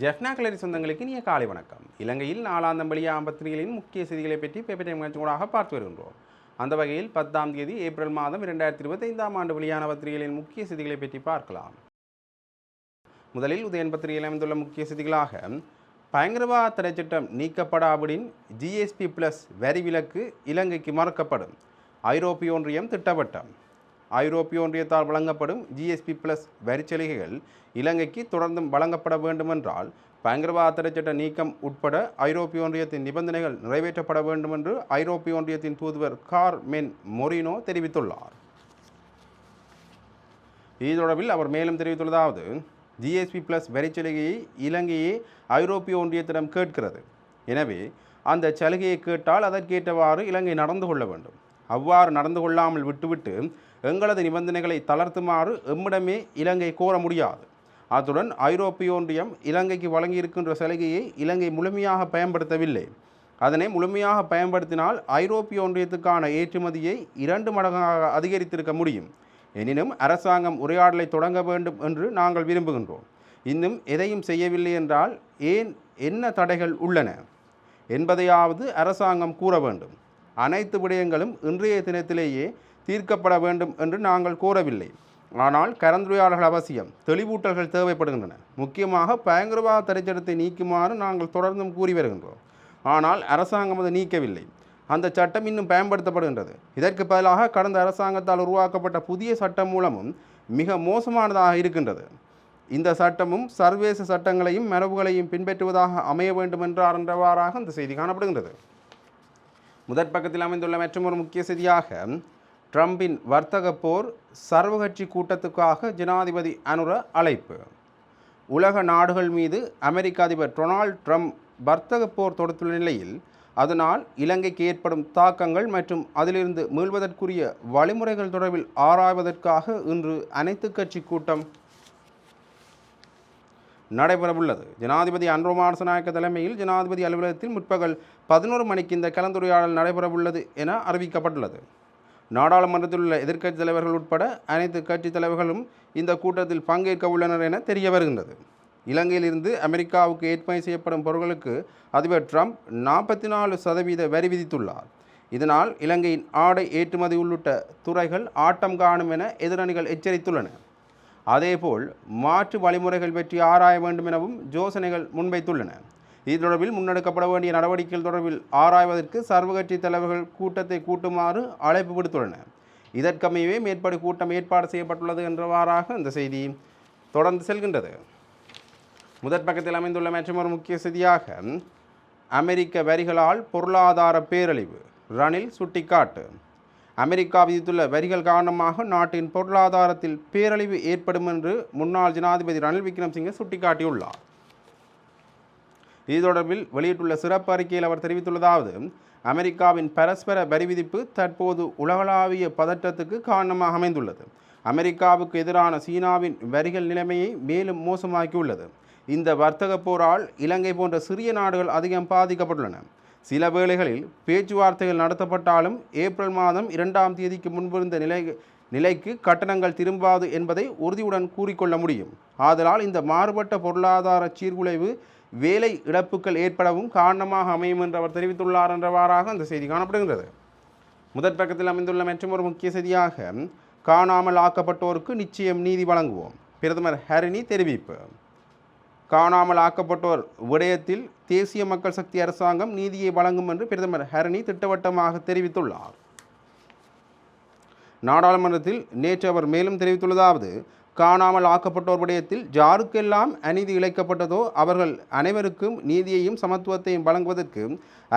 ஜெஃப்னா கிளரி சொந்தங்களுக்கு இனிய காலை வணக்கம். இலங்கையில் நாளாந்தம் வெளியாகும் பத்திரிகைகளின் முக்கிய செய்திகளை பற்றி பேப்பர் டைம் நிகழ்ச்சிகளாக பார்த்து வருகின்றோம். அந்த வகையில் பத்தாம் தேதி ஏப்ரல் மாதம் இரண்டாயிரத்தி இருபத்தைந்தாம் ஆண்டு வெளியான பத்திரிகைகளின் முக்கிய செய்திகளை பற்றி பார்க்கலாம். முதலில் உதயன் பத்திரிகையில் அமைந்துள்ள முக்கிய செய்திகளாக பயங்கரவாத தடை சட்டம் நீக்கப்படாவிடின் ஜிஎஸ்பி பிளஸ் வரி விலக்கு இலங்கைக்கு மறுக்கப்படும். ஐரோப்பிய ஒன்றியம் திட்டவட்டம். ஐரோப்பிய ஒன்றியத்தால் வழங்கப்படும் ஜிஎஸ்பி பிளஸ் வரிச்சலுகைகள் இலங்கைக்கு தொடர்ந்தும் வழங்கப்பட வேண்டுமென்றால் பயங்கரவாத தடை சட்ட நீக்கம் உட்பட ஐரோப்பிய ஒன்றியத்தின் நிபந்தனைகள் நிறைவேற்றப்பட வேண்டும் என்று ஐரோப்பிய ஒன்றியத்தின் தூதுவர் கார் மென் மொரினோ தெரிவித்துள்ளார். இது தொடர்பில் அவர் மேலும் தெரிவித்துள்ளதாவது ஜிஎஸ்பி பிளஸ் வரிச்சலுகையை இலங்கையே ஐரோப்பிய ஒன்றியத்திடம் கேட்கிறது. எனவே அந்த சலுகையை கேட்டால் அதற்கேற்றவாறு இலங்கை நடந்து கொள்ள வேண்டும். அவ்வாறு நடந்து கொள்ளாமல் விட்டுவிட்டு எங்களது நிபந்தனைகளை தளர்த்துமாறு எம்மிடமே இலங்கை கோர முடியாது. அத்துடன் ஐரோப்பிய ஒன்றியம் இலங்கைக்கு வழங்கியிருக்கின்ற சலுகையை இலங்கை முழுமையாக பயன்படுத்தவில்லை. அதனை முழுமையாக பயன்படுத்தினால் ஐரோப்பிய ஒன்றியத்துக்கான ஏற்றுமதியை இரண்டு மடங்காக அதிகரித்திருக்க முடியும். எனினும் அரசாங்கம் உரையாடலை தொடங்க வேண்டும் என்று நாங்கள் விரும்புகின்றோம். இன்னும் எதையும் செய்யவில்லை என்றால் ஏன் என்ன தடைகள் உள்ளன? என்பதையாவது அரசாங்கம் கூற வேண்டும். அனைத்து விடயங்களும் இன்றைய தினத்திலேயே தீர்க்கப்பட வேண்டும் என்று நாங்கள் கூறவில்லை. ஆனால் கலந்துரையாடல்கள் அவசியம். தெளிவூட்டல்கள் தேவைப்படுகின்றன. முக்கியமாக பயங்கரவாத தடைச்சட்டத்தை நீக்குமாறு நாங்கள் தொடர்ந்தும் கூறி வருகின்றோம். ஆனால் அரசாங்கம் அதை நீக்கவில்லை. அந்த சட்டம் இன்னும் பயன்படுத்தப்படுகின்றது. இதற்கு பதிலாக கடந்த அரசாங்கத்தால் உருவாக்கப்பட்ட புதிய சட்டம் மூலமும் மிக மோசமானதாக இருக்கின்றது. இந்த சட்டமும் சர்வதேச சட்டங்களையும் மரபுகளையும் பின்பற்றுவதாக அமைய வேண்டும் என்றார் என்றவாறாக இந்த செய்தி காணப்படுகின்றது. முதற் பக்கத்தில் அமைந்துள்ள மற்றொரு முக்கிய செய்தியாக ட்ரம்பின் வர்த்தக போர் சர்வகட்சி கூட்டத்துக்காக ஜனாதிபதி அனுர அழைப்பு. உலக நாடுகள் மீது அமெரிக்க அதிபர் டொனால்ட் ட்ரம்ப் வர்த்தக போர் தொடுத்துள்ள நிலையில் அதனால் இலங்கைக்கு ஏற்படும் தாக்கங்கள் மற்றும் அதிலிருந்து மீள்வதற்குரிய வழிமுறைகள் தொடர்பில் ஆராய்வதற்காக இன்று அனைத்து கட்சி கூட்டம் நடைபெறவுள்ளது. ஜனாதிபதி அன்ரோமாரசநாயக்க தலைமையில் ஜனாதிபதி அலுவலகத்தில் முற்பகல் பதினோரு மணிக்கு இந்த கலந்துரையாடல் நடைபெறவுள்ளது என அறிவிக்கப்பட்டுள்ளது. நாடாளுமன்றத்தில் உள்ள எதிர்க்கட்சி தலைவர்கள் உட்பட அனைத்து கட்சி தலைவர்களும் இந்த கூட்டத்தில் பங்கேற்க உள்ளனர் என தெரிய வருகின்றது. இலங்கையிலிருந்து அமெரிக்காவுக்கு ஏற்றுமதி செய்யப்படும் பொருட்களுக்கு அதிபர் ட்ரம்ப் நாற்பத்தி நாலு சதவீத வரி விதித்துள்ளார். இதனால் இலங்கையின் ஆடை ஏற்றுமதி உள்ளிட்ட துறைகள் ஆட்டம் காணும் என எதிரணிகள் எச்சரித்துள்ளன. அதேபோல் மாற்று வழிமுறைகள் பற்றி ஆராய வேண்டும் எனவும் யோசனைகள் முன்வைத்துள்ளன. இது தொடர்பில் முன்னெடுக்கப்பட வேண்டிய நடவடிக்கைகள் தொடர்பில் ஆராய்வதற்கு சர்வகட்சி தலைவர்கள் கூட்டத்தை கூட்டுமாறு அழைப்பு விடுத்துள்ளன இதற்கமையவே மேற்படி கூட்டம் ஏற்பாடு செய்யப்பட்டுள்ளது என்றவாறாக இந்த செய்தி தொடர்ந்து செல்கின்றது. முதற் பக்கத்தில் அமைந்துள்ள ஒரு முக்கிய செய்தியாக அமெரிக்க வரிகளால் பொருளாதார பேரழிவு ரணில் சுட்டிக்காட்டு. அமெரிக்கா விதித்துள்ள வரிகள் காரணமாக நாட்டின் பொருளாதாரத்தில் பேரழிவு ஏற்படும் என்று முன்னாள் ஜனாதிபதி ரணில் விக்ரம்சிங்கை சுட்டிக்காட்டியுள்ளார். இது தொடர்பில் வெளியிட்டுள்ள சிறப்பு அறிக்கையில் அவர் தெரிவித்துள்ளதாவது அமெரிக்காவின் பரஸ்பர வரிவிதிப்பு தற்போது உலகளாவிய பதற்றத்துக்கு காரணமாக அமைந்துள்ளது. அமெரிக்காவுக்கு எதிரான சீனாவின் வரிகள் நிலைமையை மேலும் மோசமாக்கியுள்ளது. இந்த வர்த்தக போரால் இலங்கை போன்ற சிறிய நாடுகள் அதிகம் பாதிக்கப்பட்டுள்ளன. சில வேளைகளில் பேச்சுவார்த்தைகள் நடத்தப்பட்டாலும் ஏப்ரல் மாதம் இரண்டாம் தேதிக்கு முன்பிருந்த நிலை நிலைக்கு கட்டணங்கள் திரும்பாது என்பதை உறுதியுடன் கூறிக்கொள்ள முடியும். ஆதலால் இந்த மாறுபட்ட பொருளாதார சீர்குலைவு வேலை இழப்புகள் ஏற்படவும் காரணமாக அமையும் என்று அவர் தெரிவித்துள்ளார் என்றவாறாக அந்த செய்தி காணப்படுகின்றது. முதற் பக்கத்தில் அமைந்துள்ள ஒரு முக்கிய செய்தியாக காணாமல் ஆக்கப்பட்டோருக்கு நிச்சயம் நீதி வழங்குவோம். பிரதமர் ஹரிணி தெரிவிப்பு. காணாமல் ஆக்கப்பட்டோர் விடயத்தில் தேசிய மக்கள் சக்தி அரசாங்கம் நீதியை வழங்கும் என்று பிரதமர் ஹரணி திட்டவட்டமாக தெரிவித்துள்ளார். நாடாளுமன்றத்தில் நேற்று அவர் மேலும் தெரிவித்துள்ளதாவது காணாமல் ஆக்கப்பட்டோர் விடயத்தில் ஜாருக்கெல்லாம் அநீதி இழைக்கப்பட்டதோ அவர்கள் அனைவருக்கும் நீதியையும் சமத்துவத்தையும் வழங்குவதற்கு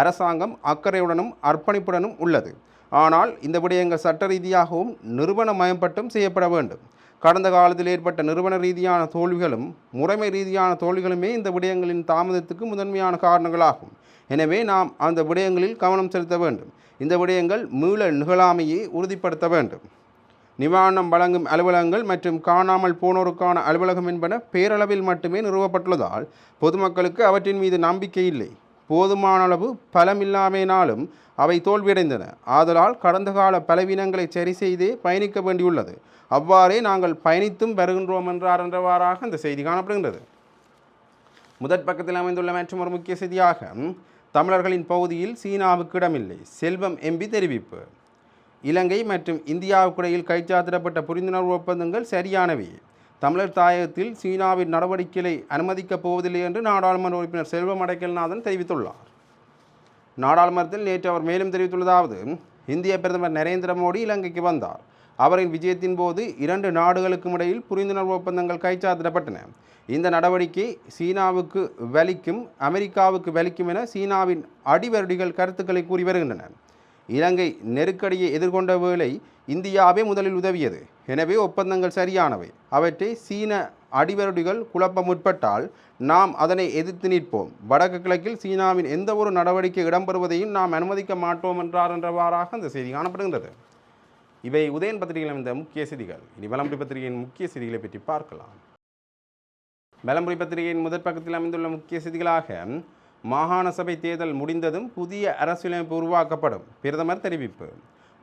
அரசாங்கம் அக்கறையுடனும் அர்ப்பணிப்புடனும் உள்ளது. ஆனால் இந்த விடயங்கள் சட்ட ரீதியாகவும் நிறுவனமயப்பட்டும் செய்யப்பட வேண்டும். கடந்த காலத்தில் ஏற்பட்ட நிறுவன ரீதியான தோல்விகளும் முறைமை ரீதியான தோல்விகளுமே இந்த விடயங்களின் தாமதத்துக்கு முதன்மையான காரணங்களாகும். எனவே நாம் அந்த விடயங்களில் கவனம் செலுத்த வேண்டும். இந்த விடயங்கள் மீள நிகழாமையை உறுதிப்படுத்த வேண்டும். நிவாரணம் வழங்கும் அலுவலகங்கள் மற்றும் காணாமல் போனோருக்கான அலுவலகம் என்பன பேரளவில் மட்டுமே நிறுவப்பட்டுள்ளதால் பொதுமக்களுக்கு அவற்றின் மீது நம்பிக்கை இல்லை. போதுமான அளவு பலமில்லாமையினாலும் அவை தோல்வியடைந்தன. ஆதலால் கடந்த கால பலவீனங்களை சரி செய்தே பயணிக்க வேண்டியுள்ளது. அவ்வாறே நாங்கள் பயணித்தும் வருகின்றோம் என்றார் என்றவாறாக இந்த செய்தி காணப்படுகின்றது. முதற் பக்கத்தில் அமைந்துள்ள மற்றும் ஒரு முக்கிய செய்தியாக தமிழர்களின் பகுதியில் சீனாவுக்கு இடமில்லை. செல்வம் எம்பி தெரிவிப்பு. இலங்கை மற்றும் இந்தியாவுக்கிடையில் கைச்சாத்திடப்பட்ட புரிந்துணர்வு ஒப்பந்தங்கள் சரியானவை. தமிழர் தாயகத்தில் சீனாவின் நடவடிக்கைகளை அனுமதிக்கப் போவதில்லை என்று நாடாளுமன்ற உறுப்பினர் செல்வம் அடைக்கல்நாதன் தெரிவித்துள்ளார். நாடாளுமன்றத்தில் நேற்று அவர் மேலும் தெரிவித்துள்ளதாவது இந்திய பிரதமர் நரேந்திர மோடி இலங்கைக்கு வந்தார். அவரின் விஜயத்தின் போது இரண்டு நாடுகளுக்கும் இடையில் புரிந்துணர்வு ஒப்பந்தங்கள் கைச்சாத்திடப்பட்டன. இந்த நடவடிக்கை சீனாவுக்கு வலிக்கும் அமெரிக்காவுக்கு வலிக்கும் என சீனாவின் அடிவருடிகள் கருத்துக்களை கூறி வருகின்றன இலங்கை நெருக்கடியை எதிர்கொண்ட வேளை இந்தியாவே முதலில் உதவியது. எனவே ஒப்பந்தங்கள் சரியானவை. அவற்றை சீன அடிவருடிகள் குழப்ப முற்பட்டால் நாம் அதனை எதிர்த்து நிற்போம். வடக்கு கிழக்கில் சீனாவின் எந்த ஒரு நடவடிக்கை இடம்பெறுவதையும் நாம் அனுமதிக்க மாட்டோம் என்றார் என்றவாறாக அந்த செய்தி காணப்படுகின்றது. இவை உதயன் பத்திரிகையில் அமைந்த முக்கிய செய்திகள். இனி வலம்புரி பத்திரிகையின் முக்கிய செய்திகளை பற்றி பார்க்கலாம். வலம்புரி பத்திரிகையின் முதற் பக்கத்தில் அமைந்துள்ள முக்கிய செய்திகளாக மாகாண சபை தேர்தல் முடிந்ததும் புதிய அரசியலமைப்பு உருவாக்கப்படும் பிரதமர் தெரிவிப்பு.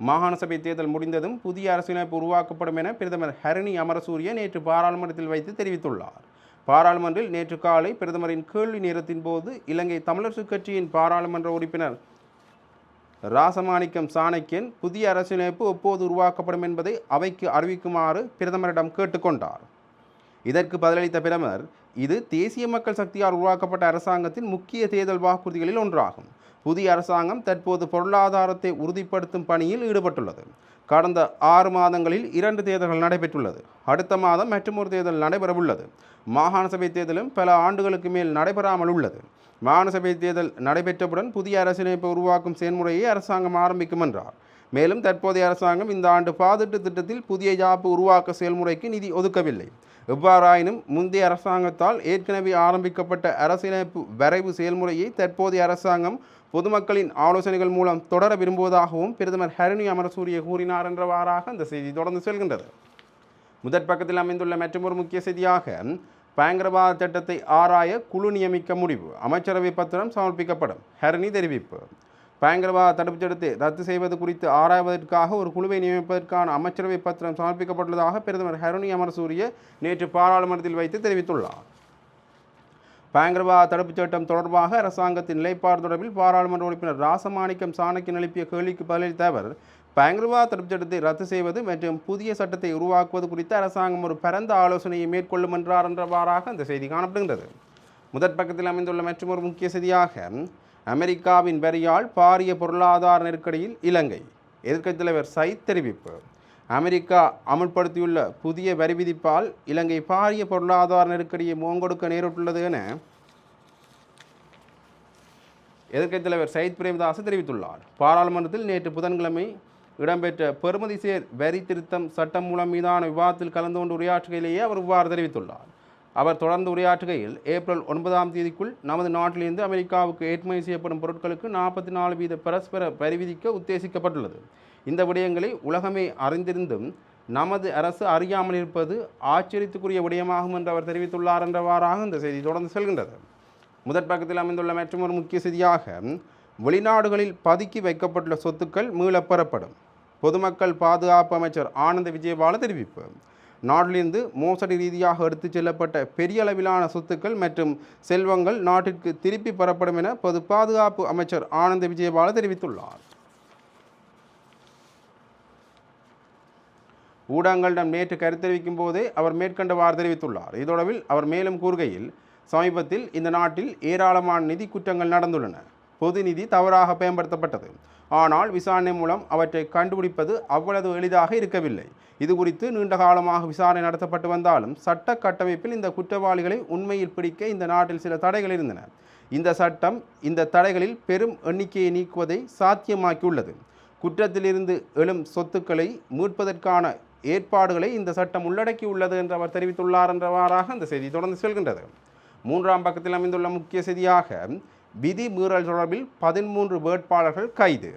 மாகாண சபை தேர்தல் முடிந்ததும் புதிய அரசியலமைப்பு உருவாக்கப்படும் என பிரதமர் ஹரணி அமரசூரிய நேற்று பாராளுமன்றத்தில் வைத்து தெரிவித்துள்ளார். பாராளுமன்றில் நேற்று காலை பிரதமரின் கேள்வி நேரத்தின் போது இலங்கை தமிழரசு கட்சியின் பாராளுமன்ற உறுப்பினர் ராசமாணிக்கம் சாணக்கியன் புதிய அரசியலமைப்பு எப்போது உருவாக்கப்படும் என்பதை அவைக்கு அறிவிக்குமாறு பிரதமரிடம் கேட்டுக்கொண்டார். இதற்கு பதிலளித்த பிரதமர் இது தேசிய மக்கள் சக்தியால் உருவாக்கப்பட்ட அரசாங்கத்தின் முக்கிய தேர்தல் வாக்குறுதிகளில் ஒன்றாகும். புதிய அரசாங்கம் தற்போது பொருளாதாரத்தை உறுதிப்படுத்தும் பணியில் ஈடுபட்டுள்ளது. கடந்த ஆறு மாதங்களில் இரண்டு தேர்தல்கள் நடைபெற்றுள்ளது. அடுத்த மாதம் மற்றொரு தேர்தல் நடைபெறவுள்ளது. மாகாண சபை தேர்தலும் பல ஆண்டுகளுக்கு மேல் நடைபெறாமல் உள்ளது. மாகாண சபை தேர்தல் நடைபெற்றவுடன் புதிய அரசியலமைப்பை உருவாக்கும் செயல்முறையை அரசாங்கம் ஆரம்பிக்கும் என்றார். மேலும் தற்போதைய அரசாங்கம் இந்த ஆண்டு பாதிட்டு திட்டத்தில் புதிய ஜாப்பு உருவாக்க செயல்முறைக்கு நிதி ஒதுக்கவில்லை. எவ்வாறாயினும் முந்தைய அரசாங்கத்தால் ஏற்கனவே ஆரம்பிக்கப்பட்ட அரசியலமைப்பு வரைவு செயல்முறையை தற்போதைய அரசாங்கம் பொதுமக்களின் ஆலோசனைகள் மூலம் தொடர விரும்புவதாகவும் பிரதமர் ஹரணி அமரசூரிய கூறினார் என்றவாறாக அந்த செய்தி தொடர்ந்து செல்கின்றது. முதற் பக்கத்தில் அமைந்துள்ள மற்றொரு முக்கிய செய்தியாக பயங்கரவாத திட்டத்தை ஆராய குழு நியமிக்க முடிவு. அமைச்சரவை பத்திரம் சமர்ப்பிக்கப்படும். ஹரணி தெரிவிப்பு. பயங்கரவாத தடுப்புச் சட்டத்தை ரத்து செய்வது குறித்து ஆராய்வதற்காக ஒரு குழுவை நியமிப்பதற்கான அமைச்சரவை பத்திரம் சமர்ப்பிக்கப்பட்டுள்ளதாக பிரதமர் ஹருணி அமரசூரிய நேற்று பாராளுமன்றத்தில் வைத்து தெரிவித்துள்ளார். பயங்கரவாத தடுப்புச் சட்டம் தொடர்பாக அரசாங்கத்தின் நிலைப்பாடு தொடர்பில் பாராளுமன்ற உறுப்பினர் ராசமாணிக்கம் சாணக்கியன் எழுப்பிய கேள்விக்கு பதிலளித்த அவர் பயங்கரவாத தடுப்புச் சட்டத்தை ரத்து செய்வது மற்றும் புதிய சட்டத்தை உருவாக்குவது குறித்து அரசாங்கம் ஒரு பரந்த ஆலோசனையை மேற்கொள்ளும் என்றார் என்றவாறாக அந்த செய்தி காணப்படுகின்றது. முதற் பக்கத்தில் அமைந்துள்ள மற்றொரு முக்கிய செய்தியாக அமெரிக்காவின் வரியால் பாரிய பொருளாதார நெருக்கடியில் இலங்கை. எதிர்க்கட்சித் தலைவர் சைத் தெரிவிப்பு. அமெரிக்கா அமுல்படுத்தியுள்ள புதிய வரி விதிப்பால் இலங்கை பாரிய பொருளாதார நெருக்கடியை மோங்கொடுக்க நேரிட்டுள்ளது என எதிர்க்கட்சித் தலைவர் சயித் பிரேமதாஸ் தெரிவித்துள்ளார். பாராளுமன்றத்தில் நேற்று புதன்கிழமை இடம்பெற்ற பெருமதி சேர் வரி திருத்தம் சட்டம் மூலம் மீதான விவாதத்தில் கலந்து கொண்டு உரையாற்றுகையிலேயே அவர் இவ்வாறு தெரிவித்துள்ளார். அவர் தொடர்ந்து உரையாற்றுகையில் ஏப்ரல் ஒன்பதாம் தேதிக்குள் நமது நாட்டிலிருந்து அமெரிக்காவுக்கு ஏற்றுமதி செய்யப்படும் பொருட்களுக்கு நாற்பத்தி நாலு வீத பரஸ்பர பரிவிதிக்க உத்தேசிக்கப்பட்டுள்ளது. இந்த விடயங்களை உலகமே அறிந்திருந்தும் நமது அரசு அறியாமல் இருப்பது ஆச்சரியத்துக்குரிய விடயமாகும் என்று அவர் தெரிவித்துள்ளார் என்றவாறாக இந்த செய்தி தொடர்ந்து செல்கின்றது. முதற் பக்கத்தில் அமைந்துள்ள மற்றொரு முக்கிய செய்தியாக வெளிநாடுகளில் பதுக்கி வைக்கப்பட்டுள்ள சொத்துக்கள் மீளப்பெறப்படும் பொதுமக்கள் பாதுகாப்பு அமைச்சர் ஆனந்த விஜயபால தெரிவிப்பு. நாட்டிலிருந்து மோசடி ரீதியாக எடுத்துச் செல்லப்பட்ட பெரிய அளவிலான சொத்துக்கள் மற்றும் செல்வங்கள் நாட்டிற்கு திருப்பி பெறப்படும் என பொது பாதுகாப்பு அமைச்சர் ஆனந்த விஜயபால தெரிவித்துள்ளார். ஊடகங்களிடம் நேற்று கருத்தெரிவிக்கும் போதே அவர் மேற்கண்டவாறு தெரிவித்துள்ளார். இதொடவில் அவர் மேலும் கூறுகையில் சமீபத்தில் இந்த நாட்டில் ஏராளமான நிதி குற்றங்கள் நடந்துள்ளன. பொது நிதி தவறாக பயன்படுத்தப்பட்டது. ஆனால் விசாரணை மூலம் அவற்றை கண்டுபிடிப்பது அவ்வளவு எளிதாக இருக்கவில்லை. இது குறித்து நீண்ட காலமாக விசாரணை நடத்தப்பட்டு வந்தாலும் சட்ட கட்டமைப்பில் இந்த குற்றவாளிகளை உண்மையில் பிடிக்க இந்த நாட்டில் சில தடைகள் இருந்தன. இந்த சட்டம் இந்த தடைகளில் பெரும் எண்ணிக்கையை நீக்குவதை சாத்தியமாக்கியுள்ளது. குற்றத்திலிருந்து எழும் சொத்துக்களை மீட்பதற்கான ஏற்பாடுகளை இந்த சட்டம் உள்ளடக்கியுள்ளது என்று அவர் தெரிவித்துள்ளார் என்றவாறாக அந்த செய்தி தொடர்ந்து செல்கின்றது. மூன்றாம் பக்கத்தில் அமைந்துள்ள முக்கிய செய்தியாக விதி மீறல் தொடர்பில் பதிமூன்று வேட்பாளர்கள் கைது.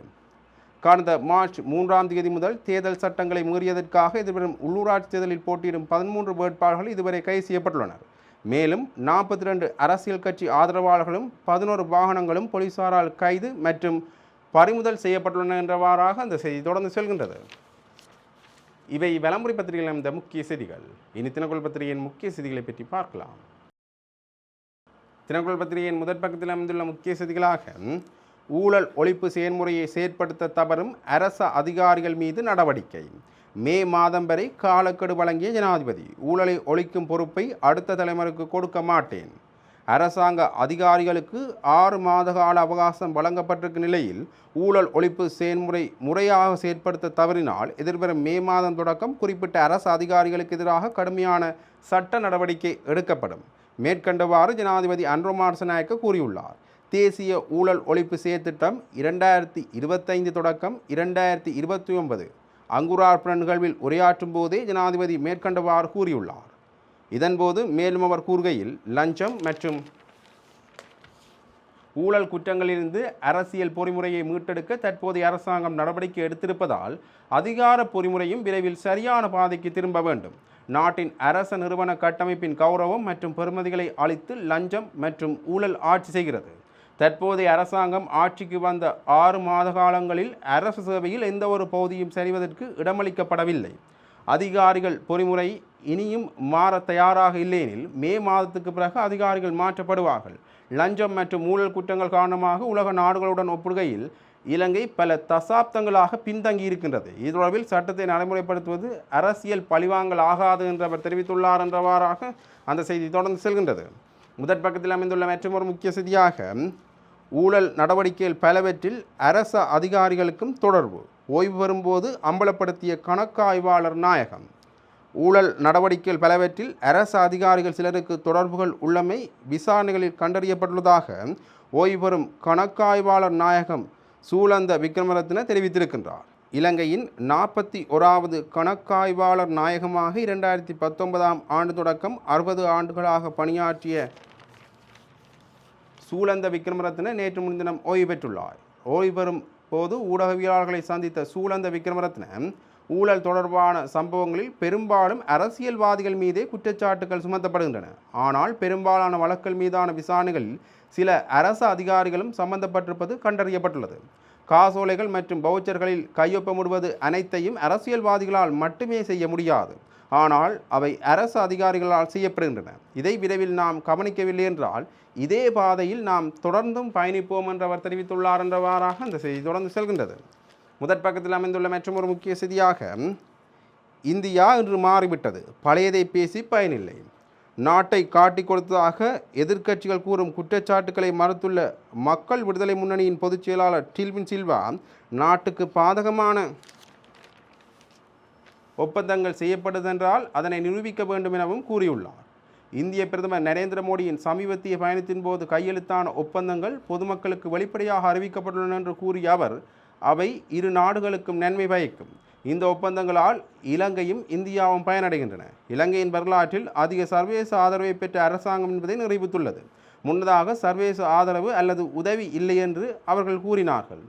கடந்த மார்ச் மூன்றாம் தேதி முதல் தேர்தல் சட்டங்களை மீறியதற்காக எதிர்வரும் உள்ளூராட்சி தேர்தலில் போட்டியிடும் பதிமூன்று வேட்பாளர்கள் இதுவரை கைது செய்யப்பட்டுள்ளனர். மேலும் நாற்பத்தி ரெண்டு அரசியல் கட்சி ஆதரவாளர்களும் பதினோரு வாகனங்களும் போலீசாரால் கைது மற்றும் பறிமுதல் செய்யப்பட்டுள்ளன என்றவாறாக அந்த செய்தி தொடர்ந்து செல்கின்றது. இவை விளம்பரி பத்திரிகையில் அமைந்த முக்கிய செய்திகள். இனி தினக்குள் பத்திரிகையின் முக்கிய செய்திகளை பற்றி பார்க்கலாம். தினக்குள் பத்திரிகையின் முதற் பக்கத்தில் அமைந்துள்ள முக்கிய செய்திகளாக ஊழல் ஒழிப்பு செயல்முறையை செயற்படுத்த தவறும் அரச அதிகாரிகள் மீது நடவடிக்கை. மே மாதம் வரை காலக்கெடு வழங்கிய ஜனாதிபதி ஊழலை ஒழிக்கும் பொறுப்பை அடுத்த தலைமுறைக்கு கொடுக்க மாட்டேன். அரசாங்க அதிகாரிகளுக்கு ஆறு மாத கால அவகாசம் வழங்கப்பட்டிருக்கும் நிலையில் ஊழல் ஒழிப்பு செயல்முறை முறையாக செயற்படுத்த தவறினால் எதிர்வரும் மே மாதம் தொடக்கம் குறிப்பிட்ட அரசு அதிகாரிகளுக்கு எதிராக கடுமையான சட்ட நடவடிக்கை எடுக்கப்படும். மேற்கண்டவாறு ஜனாதிபதி அன்ரோமார்சநாயக்க கூறியுள்ளார். தேசிய ஊழல் ஒழிப்பு செயற்திட்டம் இரண்டாயிரத்தி இருபத்தைந்து தொடக்கம் இரண்டாயிரத்தி இருபத்தி ஒன்பது. அங்குரார்ப்பண நிகழ்வில் உரையாற்றும் போதே ஜனாதிபதி மேற்கண்டவாறு கூறியுள்ளார். இதன்போது மேலும் அவர் கூறுகையில் லஞ்சம் மற்றும் ஊழல் குற்றங்களிலிருந்து அரசியல் பொறிமுறையை மீட்டெடுக்க தற்போதைய அரசாங்கம் நடவடிக்கை எடுத்திருப்பதால் அதிகார பொறிமுறையும் விரைவில் சரியான பாதைக்கு திரும்ப வேண்டும். நாட்டின் அரச நிறுவன கட்டமைப்பின் கௌரவம் மற்றும் பெருமதிகளை அளித்து லஞ்சம் மற்றும் ஊழல் ஆட்சி செய்கிறது. தற்போதைய அரசாங்கம் ஆட்சிக்கு வந்த ஆறு மாத காலங்களில் அரசு சேவையில் எந்த ஒரு பகுதியும் சரிவதற்கு இடமளிக்கப்படவில்லை. அதிகாரிகள் பொறிமுறை இனியும் மாற தயாராக இல்லையெனில் மே மாதத்துக்கு பிறகு அதிகாரிகள் மாற்றப்படுவார்கள். லஞ்சம் மற்றும் ஊழல் குற்றங்கள் காரணமாக உலக நாடுகளுடன் ஒப்புகையில் இலங்கை பல தசாப்தங்களாக பின்தங்கி இருக்கின்றது. இது தொடர்பில் சட்டத்தை நடைமுறைப்படுத்துவது அரசியல் பழிவாங்கல் ஆகாது என்றவர் அவர் தெரிவித்துள்ளார் என்றவாறாக அந்த செய்தி தொடர்ந்து செல்கின்றது. முதற் பக்கத்தில் அமைந்துள்ள மற்றொரு முக்கிய செய்தியாக ஊழல் நடவடிக்கைகள் பலவற்றில் அரச அதிகாரிகளுக்கும் தொடர்பு. ஓய்வு பெறும்போது அம்பலப்படுத்திய கணக்காய்வாளர் நாயகம். ஊழல் நடவடிக்கைகள் பலவற்றில் அரசு அதிகாரிகள் சிலருக்கு தொடர்புகள் உள்ளமை விசாரணைகளில் கண்டறியப்பட்டுள்ளதாக ஓய்வு பெறும் கணக்காய்வாளர் நாயகம் சூழந்த விக்ரமரத்ன தெரிவித்திருக்கின்றார். இலங்கையின் நாற்பத்தி ஓராவது கணக்காய்வாளர் நாயகமாக இரண்டாயிரத்தி பத்தொன்பதாம் ஆண்டு தொடக்கம் அறுபது ஆண்டுகளாக பணியாற்றிய சூழந்த விக்ரமரத்ன நேற்று முன்தினம் ஓய்வு பெற்றுள்ளார். ஓய்வு பெறும் போது ஊடகவியலாளர்களை சந்தித்த சூழந்த விக்ரமரத்ன ஊழல் தொடர்பான சம்பவங்களில் பெரும்பாலும் அரசியல்வாதிகள் மீதே குற்றச்சாட்டுகள் சுமத்தப்படுகின்றன. ஆனால் பெரும்பாலான வழக்குகள் மீதான விசாரணைகளில் சில அரசு அதிகாரிகளும் சம்பந்தப்பட்டிருப்பது கண்டறியப்பட்டுள்ளது. காசோலைகள் மற்றும் பவுச்சர்களில் கையொப்பமிடுவது அனைத்தையும் அரசியல்வாதிகளால் மட்டுமே செய்ய முடியாது. ஆனால் அவை அரசு அதிகாரிகளால் செய்யப்படுகின்றன. இதை விரைவில் நாம் கவனிக்கவில்லை என்றால் இதே பாதையில் நாம் தொடர்ந்தும் பயணிப்போம் என்றவர் தெரிவித்துள்ளார் என்றவாறாக அந்த செய்தி தொடர்ந்து செல்கின்றது. முதற் பக்கத்தில் அமைந்துள்ள மற்றும் ஒரு முக்கிய செய்தியாக இந்தியா இன்று மாறிவிட்டது. பழையதை பேசி பயனில்லை. நாட்டை காட்டிக் கொடுத்ததாக எதிர்க்கட்சிகள் கூறும் குற்றச்சாட்டுக்களை மறுத்துள்ள மக்கள் விடுதலை முன்னணியின் பொதுச் செயலாளர் டில்வின் சில்வா நாட்டுக்கு பாதகமான ஒப்பந்தங்கள் செய்யப்படுதென்றால் அதனை நிரூபிக்க வேண்டும் எனவும் கூறியுள்ளார். இந்திய பிரதமர் நரேந்திர மோடியின் சமீபத்திய பயணத்தின் போது கையெழுத்தான ஒப்பந்தங்கள் பொதுமக்களுக்கு வெளிப்படையாக அறிவிக்கப்பட்டுள்ளன என்று கூறிய அவர் அவை இரு நாடுகளுக்கும் நன்மை பயக்கும். இந்த ஒப்பந்தங்களால் இலங்கையும் இந்தியாவும் பயனடைகின்றன. இலங்கையின் வரலாற்றில் அதிக சர்வதேச ஆதரவை பெற்ற அரசாங்கம் என்பதை நிரூபித்துள்ளது. முன்னதாக சர்வதேச ஆதரவு அல்லது உதவி இல்லை என்று அவர்கள் கூறினார்கள்.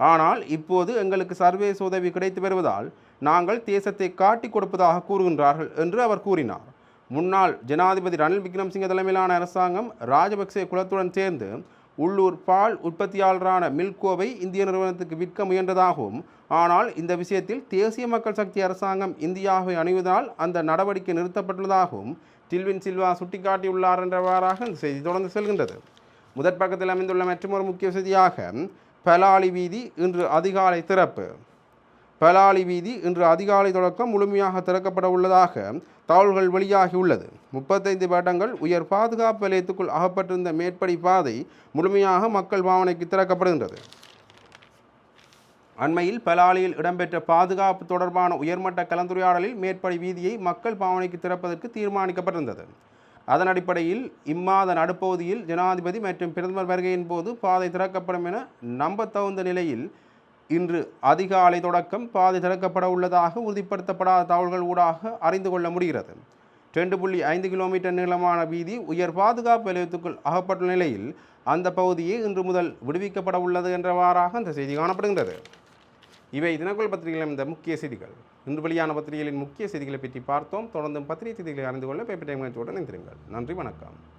ஆனால் இப்போது எங்களுக்கு சர்வதேச உதவி கிடைத்து வருவதால் நாங்கள் தேசத்தை காட்டிக் கொடுப்பதாக கூறுகின்றார்கள் என்று அவர் கூறினார். முன்னாள் ஜனாதிபதி ரணில் விக்ரம்சிங்க தலைமையிலான அரசாங்கம் ராஜபக்சே குலத்துடன் சேர்ந்து உள்ளூர் பால் உற்பத்தியாளரான மில்கோவை இந்திய நிறுவனத்துக்கு விற்க முயன்றதாகவும் ஆனால் இந்த விஷயத்தில் தேசிய மக்கள் சக்தி அரசாங்கம் இந்தியாவை அணிவதால் அந்த நடவடிக்கை நிறுத்தப்பட்டுள்ளதாகவும் டில்வின் சில்வா சுட்டிக்காட்டியுள்ளார் என்றவாறாக இந்த செய்தி தொடர்ந்து செல்கின்றது. முதற் பக்கத்தில் அமைந்துள்ள மற்றொரு முக்கிய செய்தியாக பலாலி வீதி இன்று அதிகாலை திறப்பு. பலாலி வீதி இன்று அதிகாலை தொடக்கம் முழுமையாக திறக்கப்பட உள்ளதாக தகவல்கள் வெளியாகியுள்ளது முப்பத்தைந்து வருடங்கள் உயர் பாதுகாப்பு நிலையத்துக்குள் அகப்பட்டிருந்த மேற்படி பாதை முழுமையாக மக்கள் பாவனைக்கு திறக்கப்படுகின்றது. அண்மையில் பலாலியில் இடம்பெற்ற பாதுகாப்பு தொடர்பான உயர்மட்ட கலந்துரையாடலில் மேற்படி வீதியை மக்கள் பாவனைக்கு திறப்பதற்கு தீர்மானிக்கப்பட்டிருந்தது. அதன் அடிப்படையில் இம்மாத நடுப்பகுதியில் ஜனாதிபதி மற்றும் பிரதமர் வருகையின் போது பாதை திறக்கப்படும் என நம்பத்தகுந்த நிலையில் இன்று அதிகாலை தொடக்கம் பாதை திறக்கப்பட உள்ளதாக உறுதிப்படுத்தப்படாத தகவல்கள் ஊடாக அறிந்து கொள்ள முடிகிறது. ரெண்டு புள்ளி ஐந்து கிலோமீட்டர் நீளமான வீதி உயர் பாதுகாப்பு நிலையத்துக்குள் அகப்பட்ட நிலையில் அந்த பகுதியே இன்று முதல் விடுவிக்கப்பட உள்ளது என்றவாறாக அந்த செய்தி காணப்படுகின்றது. இவை தினக்குள் பத்திரிகைகளில் இந்த முக்கிய செய்திகள். இன்று வெளியான பத்திரிகைகளின் முக்கிய செய்திகளை பற்றி பார்த்தோம். தொடர்ந்து பத்திரிகை செய்திகளை அறிந்து கொள்ள பேப்பர் டைம் நிகழ்ச்சியுடன் இணைந்திருங்கள். நன்றி வணக்கம்.